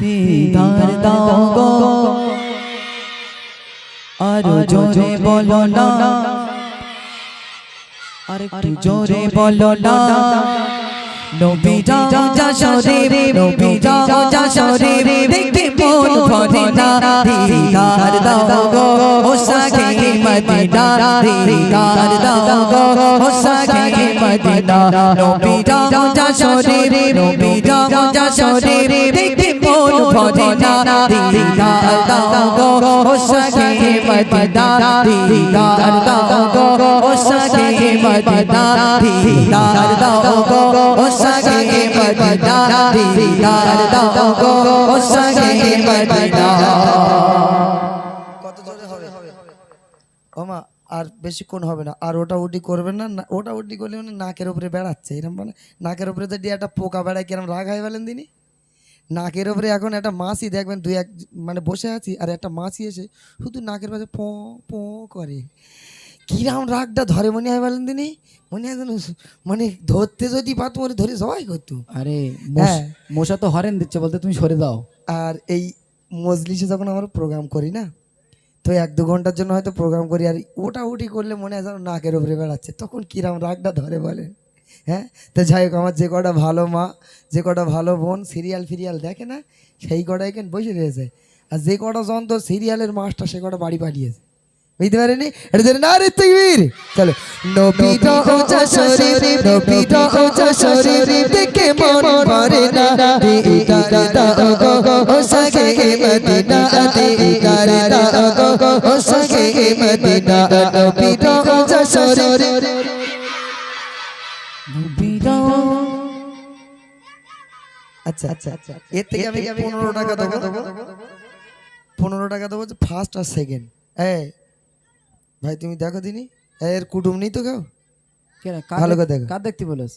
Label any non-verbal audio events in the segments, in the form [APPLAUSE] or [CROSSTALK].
দিদার দাও গো আরও জোরে বলো না। আর জোরে বলো না। নবীরা শরীরে নবীরা শরীরে দেখে মন ভরে না, দিদার দাও গো, ও সাখে মদিনা, দিদার দাও গো, ও সাখে মদিনা। নবীরা শরীরে নবীরা শরীরে দেখে মন আর বেশিক্ষণ হবে না। আর ওটা উটি করবেন না ওটা উটি করলে মানে নাকের উপরে বেড়াচ্ছে। এরকম মানে নাকের উপরে যদি একটা পোকা বেড়ায় কিরম রাগ হয় বলেন দিনি? নাকের ওপরে এখন একটা মাছি দেখবেন দুই এক মানে বসে আছি আর একটা মাছি এসে শুধু নাকের পাশে পো পো করে। কিরাম রাগটা ধরে মনে হয় বলেন দিনি মনে হয় যেন মানে ধরতে যদি পাত মরে ধরে সবাই করতো। আরে হ্যাঁ। মশা তো হরেন দিচ্ছে বলতে তুমি সরে দাও। আর এই মজলিসে যখন আমরা প্রোগ্রাম করি না তো এক দু ঘণ্টার জন্য হয়তো প্রোগ্রাম করি আর ওটা উটি করলে মনে হয় যেন নাকের উপরে বেড়াচ্ছে। তখন কিরাম রাগটা ধরে বলেন? হ্যাঁ? তো যাই হোক, আমার যে কটা ভালো মা, যে কটা ভালো বোন সিরিয়াল ফিরিয়াল দেখে না? সেই কটা এখানে বসে রয়েছে। আর যে কটা যন্ত্র সিরিয়ালের মাস্টার, সে কটা বাড়ি পাঠিয়েছে। বুঝতে পারেনি? এটা না রে তকবীর চলো। নবীটা আচ্ছা আচ্ছা আচ্ছা এর থেকে আমি পনেরো টাকা দেবো? পনেরো টাকা দেবো ফার্স্ট আর সেকেন্ড এই ভাই তুমি দেখো দিনি? এর কুটুম নেই তো কেউ? ভালো করে দেখো কার দেখতে বলেছ?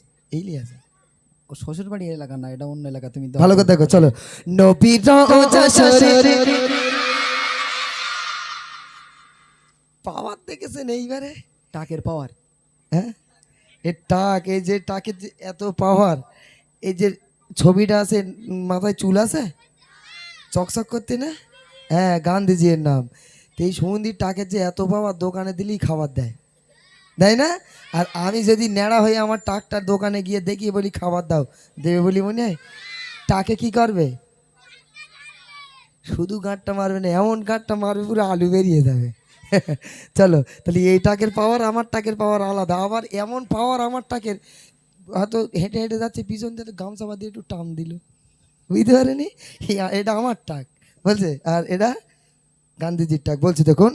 ও শ্বশুর বাড়ি এলাকা না এটা অন্য এলাকা তুমি ভালো করে দেখো চলো। নবীর পাওয়ার দেখেছেন এইবারে? টাকের পাওয়ার। হ্যাঁ? এ টাক এই যে টাকের যে এত পাওয়ার এই যে ছবিটা আছে মাথায় চুল আছে? চকচক করতে না? হ্যাঁ গান্ধীজির নাম। তো এই সুমন্দির টাকের যে এত পাওয়ার দোকানে দিলেই খাবার দেয়। দেয় না? আর আমি যদি ন্যাড়া হয়ে আমার টাকটার দোকানে গিয়ে দেখি, বলি, খাবার দাও। দেবে বলি, মনে হয়? টাকে কি করবে? শুধু গাঁটটা মারবে না, এমন গাঁটটা মারবে, পুরো আলু বেরিয়ে যাবে। [LAUGHS] চলো, তাহলে এই টাকের পাওয়ার আমার টাকের পাওয়ার আলাদা। আবার এমন পাওয়ার আমার টাকের হয়তো হেঁটে হেঁটে যাচ্ছে পিছন থেকে গামছা বাঁধিয়ে একটু টান দিল। বুঝতে পারেনি? এটা আমার টাক বলছে? আর এটা গান্ধীজির টাক। বলছে দেখুন।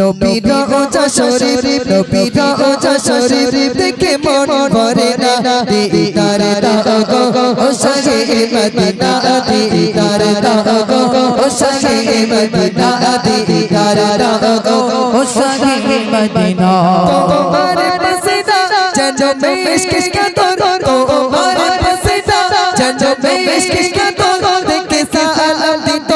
নবীরা ওজা শরীর নবীরা ওজা শরীর দেখে মন ভরে না। দিদার দাও গো ও সগে মদিনা। দিদার দাও গো ও সগে মদিনা। দিদার দাও গো ও সাগে মদিনা। তোমার পাশে না জানো বেশ কিসকা তোর তোমার পাশে না জানো বেশ কিসকা তোর দেখতে সালাম দিত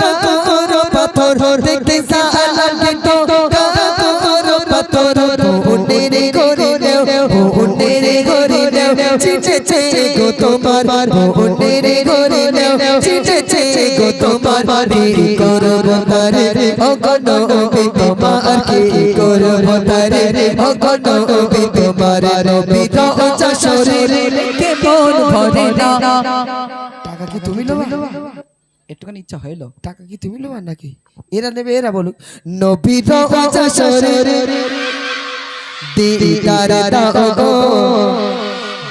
কাকুর পাথর দেখতে সালাম দিত কাকুর পাথর ভুন্ডের করে নেও ভুন্ডের করে নেও চিটেছে গো তোমার ভুন্ডের করে নেও চিটেছে গো তোমার কি করব তারে ও কোন তোমার কি করব তোমার নবী তো শরীর কে মন ভরে না। টাকা কি তুমি নেবা একটুখানি ইচ্ছা হইল। টাকা কি তুমি নেবা নাকি? এরা নেবে এরা বলুক। নবী তো শরীর দিদার দাও গো।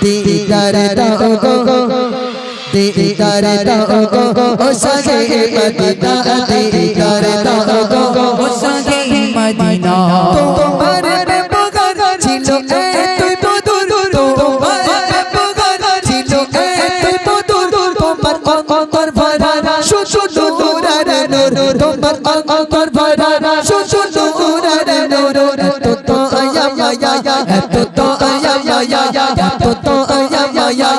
দিদার দাও গো। দিদার দাও গো। ও সাগে মদিনা দিদার দাও মায়া এত তো আয়া মায়া এত তো আয়া মায়া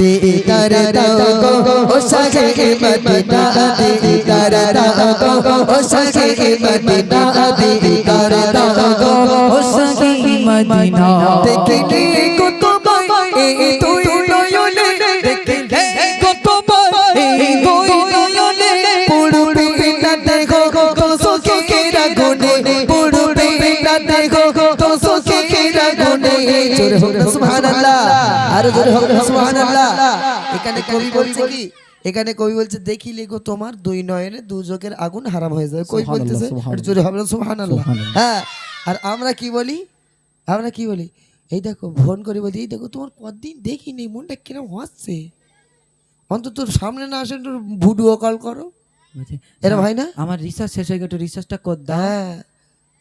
দিদার দাও গো ও সাহে মদিনা দিদার দাও গো ও সাহে মদিনা দিদার দাও গো ও সখী মদিনা। দেখিলে কত ভাই এই তুই নয়নে, দেখিলে কত ভাই এই তুই নয়নে, পড়বে না দেখো তো সখীরা গুনে পড়বে না দেখো তো সখীরা গুনে জোরে হোক না, সুবহানাল্লাহ। আর জোরে না সুবহানাল্লাহ। এখানে কবি বলছে কি? এখানে কবি বলছে দেখিলে গো তোমার দুই নয়নে দু চোখের আগুন হারাম হয়ে যাবে কই বলতেছে? জোরে হবে সুবহানাল্লাহ? হ্যাঁ আর আমরা কি বলি? আমরা কি বলি? এই দেখো ফোন করে বলি এই দেখো তোমার কতদিন দেখিনি? মনটা কিরম হচ্ছে অন্তত সামনে না আসে একটু ভিডিও কল করো। এরা ভাই না? আমার রিসার্চ শেষ হয়ে গেছে রিসার্চটা কর দাও।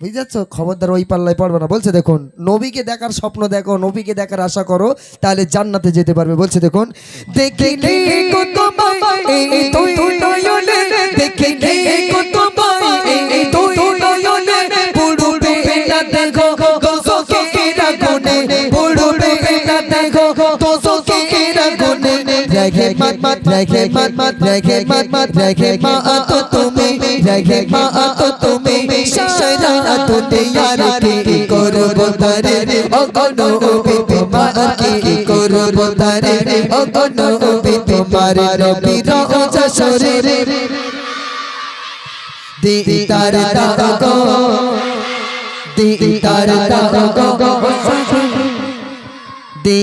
পারছ? খবরদার ওই পাল্লায় পড়বে না। বলছে, দেখুন, নবীকে দেখার স্বপ্ন দেখো, নবীকে দেখার আশা করো, তাহলে জান্নাতে যেতে পারবে। বলছে, দেখুন দেখিলে কত এই তুই নয়নে দেখিলে কত এই তুই নয়নে পড়বে না দেখো দোসকেরা গুনে পড়বে না দেখো দোসকেরা গুনে রেখে মত রেখে মত রেখে মত রেখে মা তো তুমি করব তারে? করব তারে? ও কোন ওবি তোমার রবি রোজা শরীরে। দিদার দাও গো। দিদার দাও গো।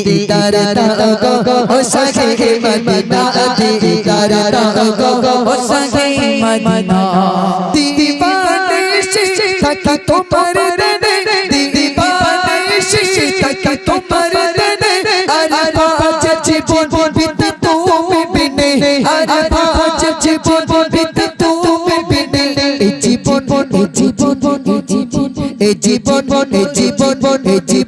দিদার দাও গো ও সখী মদিনা দিদার দাও গো ও সখী মদিনা দিবানে থাকি তোমার দেনে দিবানে থাকি তোমার পাঁচ জীবন বিতে তুমি জীবন বিতে তুমি জীবন এই জীবন জীবন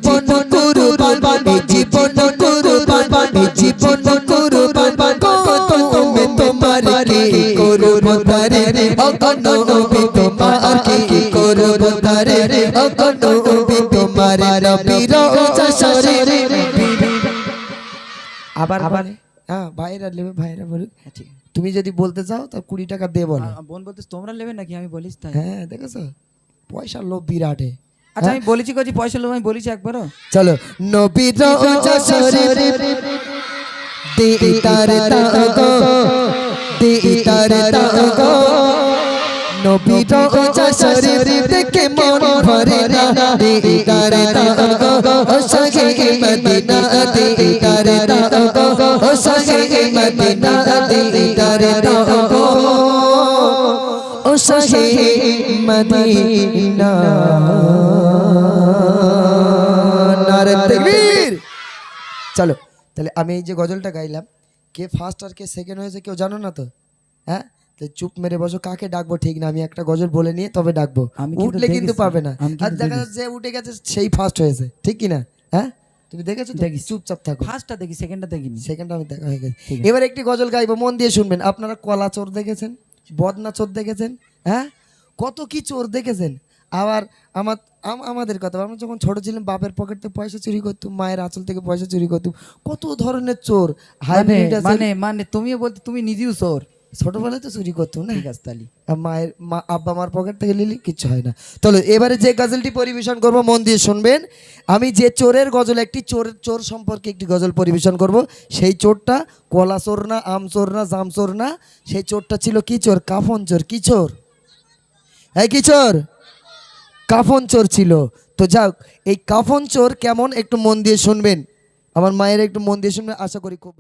নবীর শরীরে আবার আবার হ্যাঁ ভাইরা নেবে ভাইরা বলুক। তুমি যদি বলতে চাও তা কুড়ি টাকা দে বলো। বোন বলতে তোমরা নেবে নাকি? আমি বলিস তাই। হ্যাঁ দেখেছ? পয়সার লোভ বিরাটে। আচ্ছা আমি বলেছি কছি পয়সা লোক আমি বলেছি একবারও। চলো নবীর নবীর শরীর মন চলো তাহলে আমি এই যে গজলটা গাইলাম, কে ফার্স্ট আর কে সেকেন্ড হয়েছে কেউ জানো না তো? হ্যাঁ? চুপ মেরে বসো কাকে ডাকবো? ঠিক না আমি একটা গজল বলে নিয়ে তবে ডাকবো। উঠলে কিন্তু পাবে না। আর দেখা যাচ্ছে উঠে গেছে সেই ফার্স্ট হয়েছে। ঠিক কি না? হ্যাঁ? তুমি দেখেছ তো? দেখেছি। চুপচাপ থাকো। ফার্স্টটা দেখি সেকেন্ডটা দেখিনি। সেকেন্ড আমি দেখা হয়ে গেছে। এবার একটি গজল গাইবো মন দিয়ে শুনবেন। আপনারা কলা চোর দেখেছেন? বদনা চোর দেখেছেন? হ্যাঁ? কত কি চোর দেখেছেন? আবার আমার আমাদের কথা আমরা যখন ছোট ছিলাম বাপের পকেট থেকে পয়সা চুরি করতুম মায়ের আঁচল থেকে পয়সা চুরি করতুম। কত ধরনের চোর? মানে মানে মানে তুমিও বলতে তুমি নিজেও সোর ছোটবেলায় তো চুরি করতুম না? ঠিক আছে তালি মায়ের মা আব্বা মার পকেট থেকে নিলি কিচ্ছু হয় না। চলো এবারে যে গজলটি পরিবেশন করব মন দিয়ে শুনবেন। আমি যে চোরের গজল একটি চোর চোর সম্পর্কে একটি গজল পরিবেশন করব। সেই চোরটা কলা চোর না আম চোর না জাম চোর না সেই চোরটা ছিল কি চোর? কাফন চোর। কি চোর? হ্যাঁ কি চোর? কাফন চোর ছিল। তো যাক এই কাফন চোর কেমন? একটু মন দিয়ে শুনবেন। আমার মায়ের একটু মন দিয়ে শুনবেন আশা করি খুব